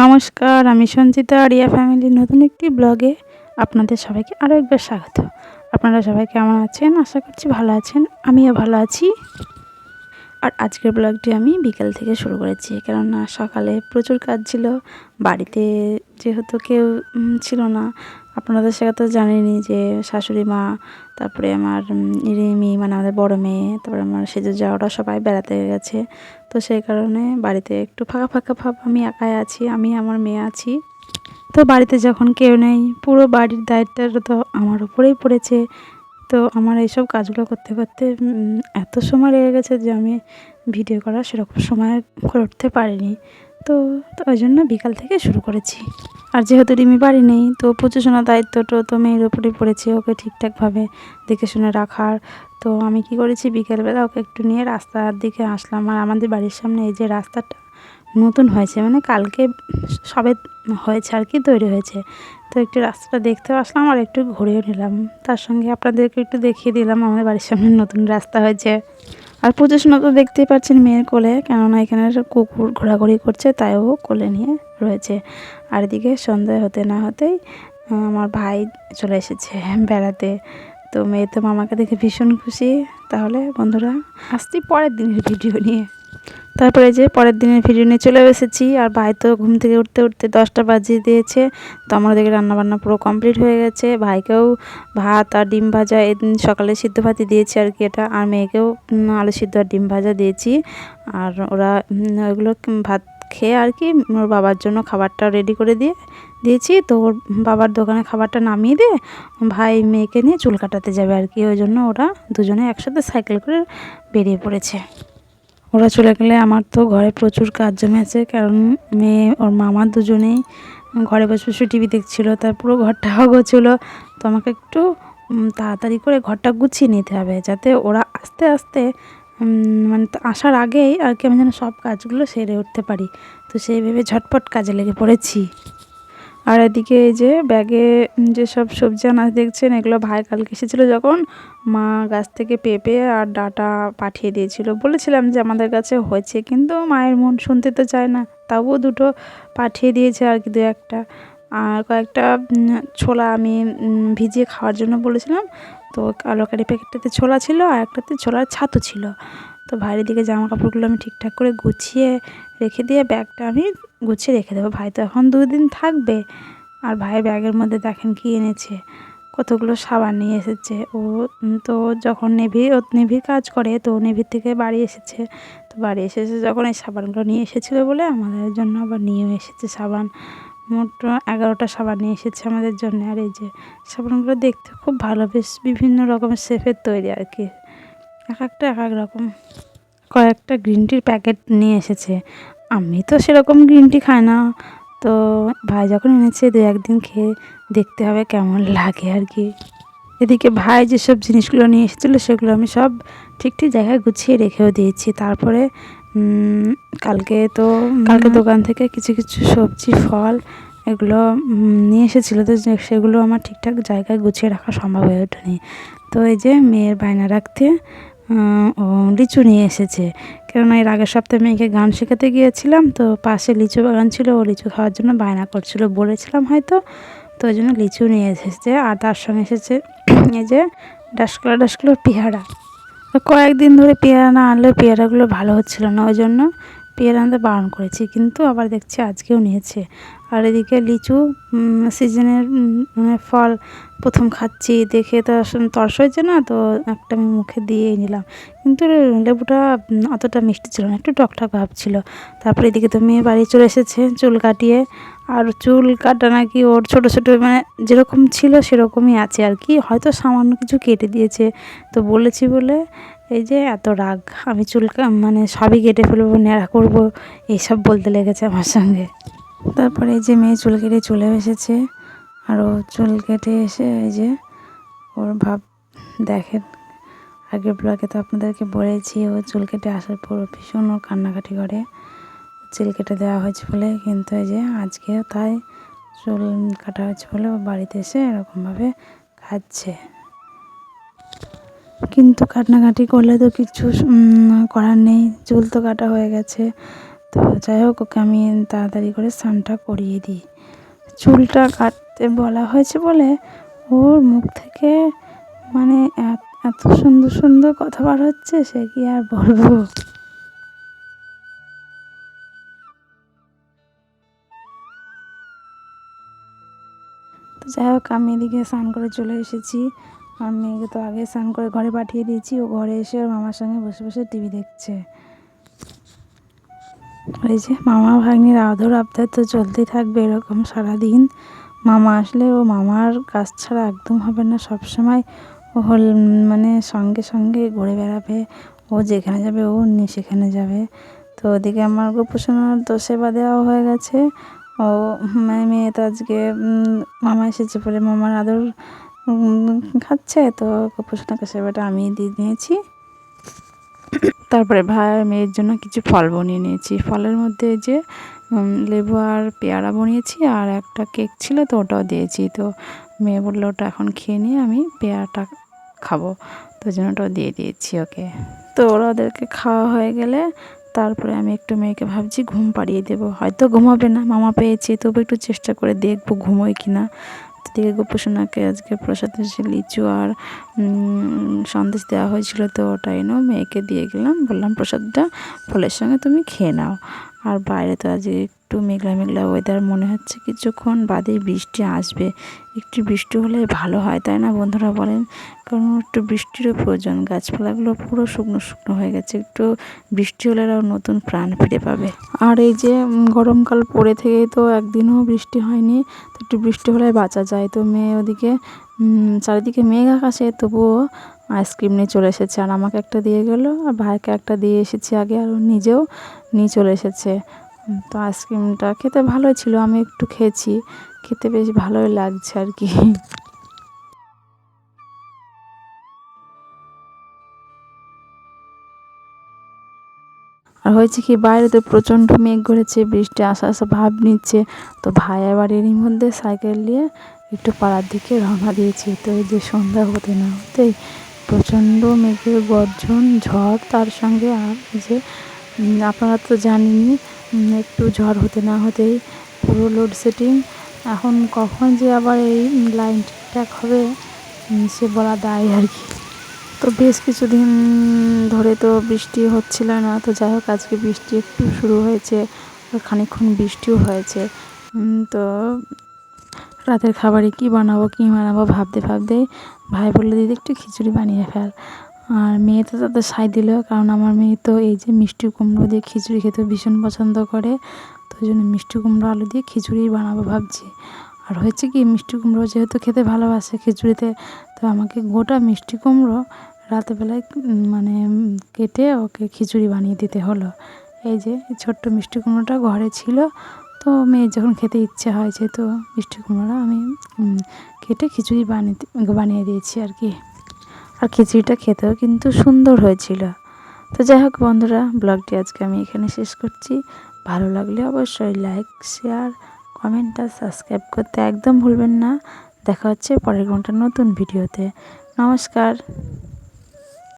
নমস্কার, আমি সঞ্চিতা আরিয়া ফ্যামিলির নতুন একটি ব্লগে আপনাদের সবাইকে আরও একবার স্বাগত। আপনারা সবাই কেমন আছেন? আশা করছি ভালো আছেন। আমিও ভালো আছি। আর আজকের ব্লগটি আমি বিকেল থেকে শুরু করেছি, কেননা সকালে প্রচুর কাজ ছিল। বাড়িতে যেহেতু কেউ ছিল না আপনাদের সাথে তো জানেনই যে শাশুড়ি মা, তারপরে আমার রিমি মানে আমাদের বড় মেয়ে, তারপরে আমার সেজে যাওয়ারা সবাই বেড়াতে গেছে। তো সেই কারণে বাড়িতে একটু ফাঁকা ফাঁকা ভাব, আমি একাই আছি, আমি আমার মেয়ে আছি। তো বাড়িতে যখন কেউ নেই, পুরো বাড়ির দায়িত্বটা তো আমার উপরেই পড়েছে। তো আমার এইসব কাজগুলো করতে করতে এত সময় লেগে গেছে যে আমি ভিডিও করা সেরকম সময় করে উঠতে পারিনি। তো তো ওই জন্য বিকাল থেকে শুরু করেছি। আর যেহেতু রিমি বাড়ি নেই, তো প্রচুষণার দায়িত্বটা তো মেয়ের ওপরে পড়েছে, ওকে ঠিকঠাকভাবে দেখে শুনে রাখার। তো আমি কি করেছি, বিকেলবেলা ওকে একটু নিয়ে রাস্তার দিকে আসলাম। আর আমাদের বাড়ির সামনে এই যে রাস্তাটা নতুন হয়েছে মানে কালকে সবে হয়েছে আর কি, তৈরি হয়েছে। তো একটু রাস্তাটা দেখতেও আসলাম আর একটু ঘুরেও নিলাম। তার সঙ্গে আপনাদেরকে একটু দেখিয়ে দিলাম, আমাদের বাড়ির সামনে নতুন রাস্তা হয়েছে। আর প্রচুষণা তো দেখতেই পাচ্ছেন মেয়ের কোলে, কেননা এখানে একটা কুকুর ঘোরাঘুরি করছে, তাই ও কোলে নিয়ে রয়েছে। আর এদিকে সন্ধ্যা হতে না হতেই আমার ভাই চলে এসেছে বেড়াতে। তো মেয়ে তো মামাকে দেখে ভীষণ খুশি। তাহলে বন্ধুরা, আসছি পরের দিনের ভিডিও নিয়ে। তারপরে যে পরের দিনের ভিডিও নিয়ে চলে এসেছি। আর ভাই তো ঘুম থেকে উঠতে উঠতে দশটা বাজিয়ে দিয়েছে। তো আমার দিকে রান্নাবান্না পুরো কমপ্লিট হয়ে গেছে। ভাইকেও ভাত আর ডিম ভাজা এদিন সকালে সিদ্ধ ভাতি দিয়েছি আর কি এটা। আর মেয়েকেও আলু সিদ্ধ আর ডিম ভাজা দিয়েছি। আর ওরা ওইগুলো ভাত খেয়ে আর কি ওর বাবার জন্য খাবারটা রেডি করে দিয়ে দিয়েছি। তো ওর বাবার দোকানে খাবারটা নামিয়ে দিয়ে ভাই মেয়েকে নিয়ে চুল কাটাতে যাবে আর কি। ওই জন্য ওরা দুজনে একসাথে সাইকেল করে বেরিয়ে পড়েছে। ওরা চলে গেলে আমার তো ঘরে প্রচুর কাজ জমে আছে, কারণ মেয়ে ওর মামা দুজনেই ঘরে বসে বসে টিভি দেখছিল, তার পুরো ঘরটা গোছিল তো আমাকে একটু তাড়াতাড়ি করে ঘরটা গুছিয়ে নিতে হবে, যাতে ওরা আস্তে আস্তে মানে আসার আগেই আর কি আমি যেন সব কাজগুলো সেরে উঠতে পারি। তো সেই ভেবে ঝটপট কাজে লেগে পড়েছি। আর এদিকে এই যে ব্যাগে যেসব সবজি আনাজ দেখছেন, এগুলো ভাই কালকে এসেছিল যখন মা গাছ থেকে পেঁপে আর ডাটা পাঠিয়ে দিয়েছিল। বলেছিলাম যে আমাদের কাছে হয়েছে, কিন্তু মায়ের মন শুনতে তো চায় না তাও দুটো পাঠিয়ে দিয়েছে আর কি দু একটা। আর কয়েকটা ছোলা আমি ভিজিয়ে খাওয়ার জন্য বলেছিলাম। তো কালো কারি প্যাকেটটাতে ছোলা ছিল আর একটাতে ছোলার ছাতু ছিল। তো ভাইয়ের দিকে জামা কাপড়গুলো আমি ঠিকঠাক করে গুছিয়ে রেখে দিয়ে ব্যাগটা আমি গুছিয়ে রেখে দেবো। ভাই তো এখন দুই দিন থাকবে আর ভাইয়ের ব্যাগের মধ্যে দেখেন কি এনেছে, কতগুলো সাবান নিয়ে এসেছে। ও তো যখন নেভি, ও নেভির কাজ করে, তো নেভির থেকে বাড়ি এসেছে। তো বাড়ি এসেছে যখন এই সাবানগুলো নিয়ে এসেছিল বলে আমাদের জন্য আবার নিয়েও এসেছে সাবান। মোট এগারোটা সাবান নিয়ে এসেছে আমাদের জন্য। আর এই যে সাবানগুলো দেখতে খুব ভালো, বেশ বিভিন্ন রকমের শেফের তৈরি আর কি। এক একটা এক এক রকম। কয়েকটা গ্রিন টির প্যাকেট নিয়ে এসেছে। আমি তো সেরকম গ্রিন টি খাই না। তো ভাই যখন এনেছে দু একদিন খেয়ে দেখতে হবে কেমন লাগে আর কি। এদিকে ভাই যেসব জিনিসগুলো নিয়ে এসেছিল সেগুলো আমি সব ঠিক ঠিক জায়গায় গুছিয়ে রেখেও দিয়েছি। তারপরে কালকে তো কালকে দোকান থেকে কিছু কিছু সবজি ফল এগুলো নিয়ে এসেছিল। তো সেগুলো আমার ঠিকঠাক জায়গায় গুছিয়ে রাখা সম্ভব হয়ে ওঠেনি। তো এই যে মেয়ের বায়না রাখতে ও লিচু নিয়ে এসেছে। কেননা এর আগের সপ্তাহে মেয়েকে গান শেখাতে গিয়েছিলাম, তো পাশে লিচু বাগান ছিল, ও লিচু খাওয়ার জন্য বায়না করছিল বলেছিলাম হয়তো, তো ওই জন্য লিচু নিয়ে এসেছে। আর তার সঙ্গে এসেছে এই যে ডাসকলা ডাসকলো পেয়ারা। কয়েকদিন ধরে পেয়ারা না আনলে পেয়ারাগুলো ভালো হচ্ছিল না ওই জন্য পেয়ারা আনতে বারণ করেছি, কিন্তু আবার দেখছি আজকেও নিয়েছে। আর এদিকে লিচু সিজনের মানে ফল প্রথম খাচ্ছি, দেখে তো তর্স হয়েছে না, তো একটা আমি মুখে দিয়েই নিলাম। কিন্তু লেবুটা অতটা মিষ্টি ছিল না, একটু টকটক ভাব ছিল। তারপরে এদিকে তো মেয়ে বাড়ি চলে এসেছে, চুল কাটিয়ে। আর চুল কাটা নাকি ওর ছোটো ছোটো মানে যেরকম ছিল সেরকমই আছে আর কি, হয়তো সামান্য কিছু কেটে দিয়েছে। তো বলেছি বলে এই যে এত রাগ, আমি চুল মানে সবই কেটে ফেলব, ন্যাড়া করব, এইসব বলতে লেগেছে আমার সঙ্গে। তারপরে এই যে মেয়ে চুল কেটে চলে এসেছে, আর ও চুল কেটে এসে এই যে ওর ভাব দেখেন, আগের ব্লগে তো আপনাদেরকে বলেছি, ও চুল কেটে আসার পর ভীষণ ও কান্নাকাটি করে। চুল কেটে দেওয়া হয়েছে বলে, কিন্তু এই যে আজকেও তাই চুল কাটা হয়েছে বলে বাড়িতে এসে এরকমভাবে খাচ্ছে কিন্তু কাটনাকাটি করলে তো কিছু করার নেই। চুল তো কাটা হয়ে গেছে। তো যাই হোক, ওকে আমি তাড়াতাড়ি করে স্নানটা করিয়ে দিই। চুলটা কাটতে বলা হয়েছে বলে ওর মুখ থেকে মানে এত সুন্দর সুন্দর কথা বার হচ্ছে, সে কি আর বলব? তো যাই হোক, আমি এদিকে স্নান করে চলে এসেছি। আর মেয়েকে তো আগে স্নান করে ঘরে পাঠিয়ে দিয়েছি। ও ঘরে এসে ওর মামার সঙ্গে বসে বসে টিভি দেখছে। ওই যে মামা ভাগ্নির আদর আবদার তো চলতেই থাকবে এরকম সারাদিন। মামা আসলে ও মামার কাজ ছাড়া একদম হবে না। সব সময় ও হল মানে সঙ্গে সঙ্গে ঘুরে বেড়াবে। ও যেখানে যাবে, ও সেখানে যাবে। তো ওদিকে আমার গোপোষণার তো সেবা দেওয়া হয়ে গেছে। ও মানে মেয়ে তো আজকে মামা এসেছে বলে মামার আদর খাচ্ছে, তো গোপোষণাকে সেবাটা আমি দিয়ে নিয়েছি তারপরে ভাই মেয়ের জন্য কিছু ফল বনিয়ে নিয়েছি। ফলের মধ্যে যে লেবু আর পেয়ারা বনিয়েছি, আর একটা কেক ছিল, তো ওটাও দিয়েছি। তো মেয়ে বলল, ওটা এখন খেয়ে নিয়ে আমি পেয়ারাটা খাব। তো জন্য ওটাও দিয়ে দিয়েছি ওকে। তো ওরা ওদেরকে খাওয়া হয়ে গেলে তারপরে আমি একটু মেয়েকে ভাবছি, ঘুম পাড়িয়ে দেবো। হয়তো ঘুমাবে না, মামা পেয়েছি, তবু একটু চেষ্টা করে দেখব ঘুমোয় কি না দিকে গোপসোনাকে আজকে প্রসাদ এসে লিচু আর সন্দেশ দেওয়া হয়েছিল তো ওটাই এনেও মেয়েকে দিয়ে গেলাম। বললাম, প্রসাদটা ফলের সঙ্গে তুমি খেয়ে নাও। আর বাইরে তো আজকে একটু মেঘলা মেঘলা ওয়েদার মনে হচ্ছে কিছুক্ষণ বাদেই বৃষ্টি আসবে। একটু বৃষ্টি হলে ভালো হয়, তাই না বন্ধুরা বলেন? কারণ একটু বৃষ্টিরও প্রয়োজন, গাছপালাগুলো পুরো শুকনো শুকনো হয়ে গেছে, একটু বৃষ্টি হলে আরও নতুন প্রাণ ফিরে পাবে। আর এই যে গরমকাল পড়ে থেকে তো একদিনও বৃষ্টি হয়নি, তো একটু বৃষ্টি হলে বাঁচা যায়। তো মেয়ে ওদিকে চারিদিকে মেঘ আকাশে, তবুও আইসক্রিম নিয়ে চলে এসেছে। আর আমাকে একটা দিয়ে গেলো, আর ভাইকে একটা দিয়ে এসেছি আগে, আর নিজেও নিয়ে চলে এসেছে। তো আইসক্রিমটা খেতে ভালোই ছিল, আমি একটু খেয়েছি। খেতে বেশ ভালোই লাগছে আর কি। আর হয়েছে কি বাইরে তো প্রচণ্ড মেঘ করেছে বৃষ্টি আসা আসা ভাব নিচ্ছে। তো ভাইয়া এরই মধ্যে সাইকেল নিয়ে একটু পাড়ার দিকে রওনা দিয়েছি। তো এই যে সন্ধ্যা হতে না হতেই প্রচণ্ড মেঘের গর্জন, ঝড়, তার সঙ্গে আর যে আপনারা তো জানেনই একটু ঝড় হতে না হতেই পুরো লোডশেডিং এখন কখন যে আবার এই লাইন ঠিকঠাক হবে সে বলা দায় আর কি। তো বেশ কিছুদিন ধরে তো বৃষ্টি হচ্ছিল না, তো যাই হোক আজকে বৃষ্টি একটু শুরু হয়েছে খানিক্ষণ বৃষ্টিও হয়েছে। তো রাতের খাবারে কি বানাবো, কী বানাবো ভাবতে ভাবতে ভাই বলল, দিদি, একটু খিচুড়ি বানিয়ে ফেল। আর মেয়ে তো তাদের সাই দিল, কারণ আমার মেয়ে তো এই যে মিষ্টি কুমড়ো দিয়ে খিচুড়ি খেতে ভীষণ পছন্দ করে, তো ওই জন্য মিষ্টি কুমড়ো আলু দিয়ে খিচুড়ি বানাবো ভাবছি। আর হয়েছে কি, মিষ্টি কুমড়ো যেহেতু খেতে ভালোবাসে খিচুড়িতে, তো আমাকে গোটা মিষ্টি কুমড়ো রাতেরবেলায় মানে কেটে ওকে খিচুড়ি বানিয়ে দিতে হলো। এই যে ছোট্ট মিষ্টি কুমড়োটা ঘরে ছিল, তো মেয়ের যখন খেতে ইচ্ছে হয়েছে তো মিষ্টি কুমড়োটা আমি কেটে খিচুড়ি বানিয়ে বানিয়ে দিয়েছি আর কি। আর খিচুড়িটা খেতেও কিন্তু সুন্দর হয়েছিল। তো যাই হোক বন্ধুরা, ব্লগটি আজকে আমি এখানে শেষ করছি। ভালো লাগলে অবশ্যই লাইক শেয়ার কমেন্ট আর সাবস্ক্রাইব করতে একদম ভুলবেন না। দেখা হচ্ছে পরের ঘণ্টার নতুন ভিডিওতে নমস্কার।